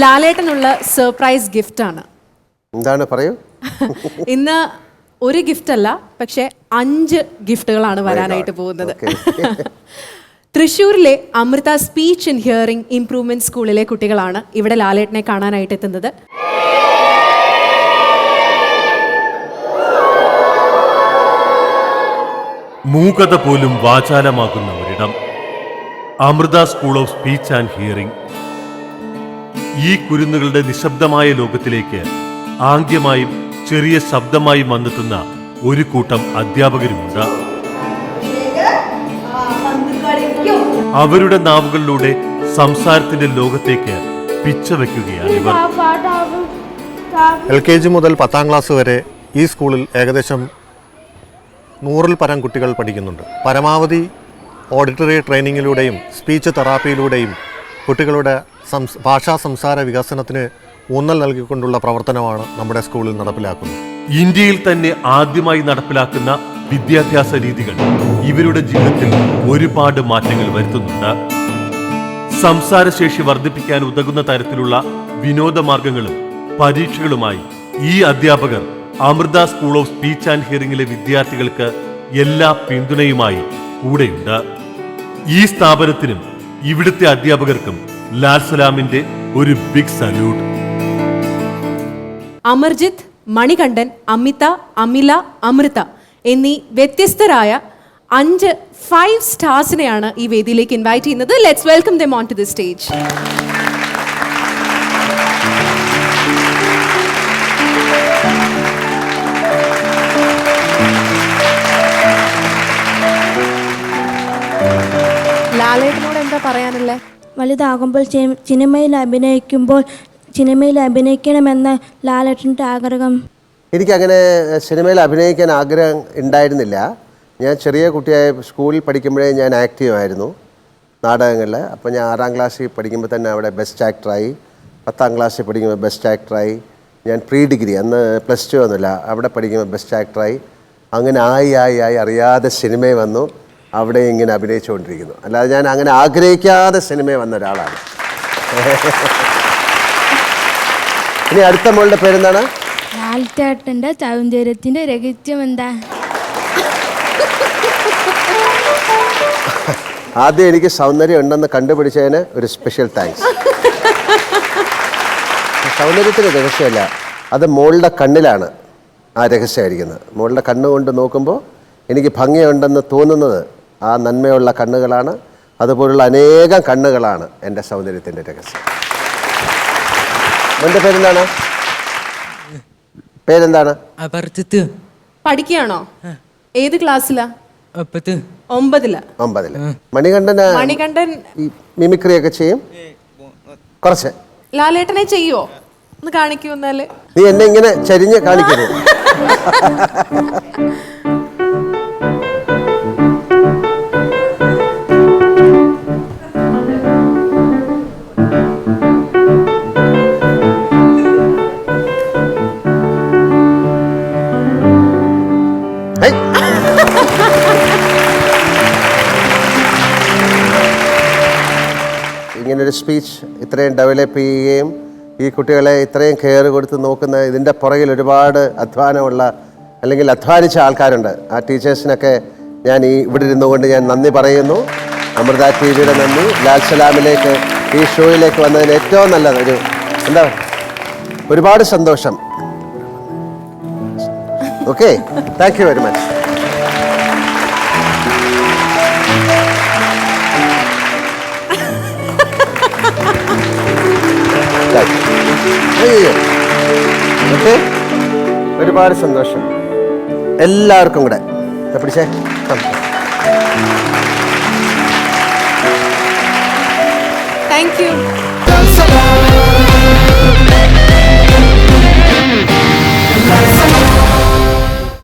ലാലേട്ടനുള്ള surprise gift ആണ്. എന്താണ് പറയൂ? ഇന്ന് ഒരു ഗിഫ്റ്റ് അല്ല പക്ഷെ അഞ്ച് ഗിഫ്റ്റുകളാണ് വരാനായിട്ട് പോകുന്നത്. തൃശ്ശൂരിലെ Amrita speech and hearing improvement സ്കൂളിലെ കുട്ടികളാണ് ഇവിടെ ലാലേട്ടനെ കാണാനായിട്ട് എത്തുന്നത്. മൂകത പോലും വാചാലമാക്കുന്ന ഒരിടം. Amrita school of speech and hearing ഈ കുരുന്നുകളുടെ നിശബ്ദമായ ലോകത്തിലേക്ക് ആംഗ്യമായും ചെറിയ ശബ്ദമായും വന്നെത്തുന്ന ഒരു കൂട്ടം അധ്യാപകരുമുണ്ട്. അവരുടെ നാവുകളിലൂടെ സംസാരത്തിന്റെ ലോകത്തേക്ക് പിച്ച വയ്ക്കുകയാണ് ഇവർ. എൽ കെ ജി മുതൽ പത്താം ക്ലാസ് വരെ ഈ സ്കൂളിൽ ഏകദേശം നൂറിൽ പരം കുട്ടികൾ പഠിക്കുന്നുണ്ട്. പരമാവധി ഓഡിറ്ററി ട്രെയിനിങ്ങിലൂടെയും സ്പീച്ച് തെറാപ്പിയിലൂടെയും കുട്ടികളുടെ ഭാഷാ സംസാര വികസനത്തിന് ഊന്നൽ നൽകിക്കൊണ്ടുള്ള പ്രവർത്തനമാണ് നമ്മുടെ സ്കൂളിൽ നടപ്പിലാക്കുന്നത്. ഇന്ത്യയിൽ തന്നെ ആദ്യമായി നടപ്പിലാക്കുന്ന വിദ്യാഭ്യാസ രീതികൾ ഇവരുടെ ജീവിതത്തിൽ ഒരുപാട് മാറ്റങ്ങൾ വരുത്തുന്നുണ്ട്. സംസാരശേഷി വർദ്ധിപ്പിക്കാൻ ഉതകുന്ന തരത്തിലുള്ള വിനോദമാർഗങ്ങളും പരീക്ഷകളുമായി ഈ അധ്യാപകർ Amrita school of speech and ഹിയറിംഗിലെ വിദ്യാർത്ഥികൾക്ക് എല്ലാ പിന്തുണയുമായി കൂടെയുണ്ട്. ഈ സ്ഥാപനത്തിനും ഇവിടുത്തെ അധ്യാപകർക്കും ലാൽ സലാമിന്റെ ഒരു ബിഗ് സല്യൂട്ട് അമർജിത്ത് മണികണ്ഠൻ അമിത അമില അമൃത എന്നീ വ്യത്യസ്തരായ അഞ്ച് ഫൈവ് സ്റ്റാർസിനെയാണ് ഈ വേദിയിലേക്ക് ഇൻവൈറ്റ് ചെയ്യുന്നത്. Let's welcome them on to the stage ലാലേട്ടനോട് എന്താ പറയാനുള്ളത് വലുതാകുമ്പോൾ സിനിമയിൽ അഭിനയിക്കുമ്പോൾ സിനിമയിൽ അഭിനയിക്കണമെന്ന ലാലേട്ടന്റെ ആഗ്രഹം. എനിക്കങ്ങനെ സിനിമയിൽ അഭിനയിക്കാൻ ആഗ്രഹം ഉണ്ടായിരുന്നില്ല. ഞാൻ ചെറിയ കുട്ടിയായ സ്കൂളിൽ പഠിക്കുമ്പോഴേ ഞാൻ ആക്റ്റീവ് ആയിരുന്നു നാടകങ്ങളിൽ. അപ്പോൾ ഞാൻ ആറാം ക്ലാസ്സിൽ പഠിക്കുമ്പോൾ തന്നെ അവിടെ ബെസ്റ്റ് ആക്ടറായി പത്താം ക്ലാസ്സിൽ പഠിക്കുമ്പോൾ ബെസ്റ്റ് ആക്ടറായി ഞാൻ പ്രീ ഡിഗ്രി അന്ന് പ്ലസ് ടു ഒന്നുമില്ല. അവിടെ പഠിക്കുമ്പോൾ ബെസ്റ്റ് ആക്ടറായി അങ്ങനെ ആയി ആയി ആയി അറിയാതെ സിനിമയിൽ വന്നു. അവിടെ ഇങ്ങനെ അഭിനയിച്ചുകൊണ്ടിരിക്കുന്നു. അല്ലാതെ ഞാൻ അങ്ങനെ ആഗ്രഹിക്കാതെ സിനിമയിൽ വന്ന ഒരാളാണ്. ഇനി അടുത്ത മോളുടെ പേരെന്താണ്? ലാൽച്ചേട്ടന്റെ സൗന്ദര്യത്തിന്റെ രഹസ്യം എന്താ? ആദ്യം എനിക്ക് സൗന്ദര്യം ഉണ്ടെന്ന് കണ്ടുപിടിച്ചതിന് ഒരു സ്പെഷ്യൽ താങ്ക്സ് സൗന്ദര്യത്തിന് രഹസ്യമല്ല അത് മോളുടെ കണ്ണിലാണ് ആ രഹസ്യമായിരിക്കുന്നത്. മോളുടെ കണ്ണുകൊണ്ട് നോക്കുമ്പോൾ എനിക്ക് ഭംഗിയുണ്ടെന്ന് തോന്നുന്നത് ആ നന്മയുള്ള കണ്ണുകളാണ്. അതുപോലുള്ള അനേകം കണ്ണുകളാണ് എന്റെ സൗന്ദര്യത്തിന്റെ രഹസ്യം. എന്റെ പേരെന്താണ്? പേരെന്താണ്? പഠിക്കുകയാണോ? ഏത് ക്ലാസ്സിലാ? അപ്പത്ത് ഒമ്പതിൽ. മണികണ്ഠന് മണികണ്ഠൻ മിമിക്രി ഒക്കെ ചെയ്യും? കുറച്ച്. ലാലേട്ടനെ ചെയ്യുവോ? ഒന്ന് കാണിക്കൂ എന്നാൽ. നീ എന്നെ ഇങ്ങനെ ചരിഞ്ഞ് കാണിക്കരുത്. ഇങ്ങനൊരു സ്പീച്ച് ഇത്രയും ഡെവലപ്പ് ചെയ്യുകയും ഈ കുട്ടികളെ ഇത്രയും കെയർ കൊടുത്ത് നോക്കുന്ന ഇതിന്റെ പുറകിൽ ഒരുപാട് അധ്വാനമുള്ള അല്ലെങ്കിൽ അധ്വാനിച്ച ആൾക്കാരുണ്ട്. ആ ടീച്ചേഴ്സിനൊക്കെ ഞാൻ ഈ ഇവിടെ ഇരുന്നുകൊണ്ട് ഞാൻ നന്ദി പറയുന്നു. അമൃത ടി വിയുടെ നന്ദി. ലാൽ സലാമിലേക്ക് ഈ ഷോയിലേക്ക് വന്നതിന് ഏറ്റവും നല്ലത് ഒരു എന്താ ഒരുപാട് സന്തോഷം. Okay thank you very much ഒരുപാട് സന്തോഷം. എല്ലാവർക്കും കൂടെ. പിടിച്ചേ. Thank you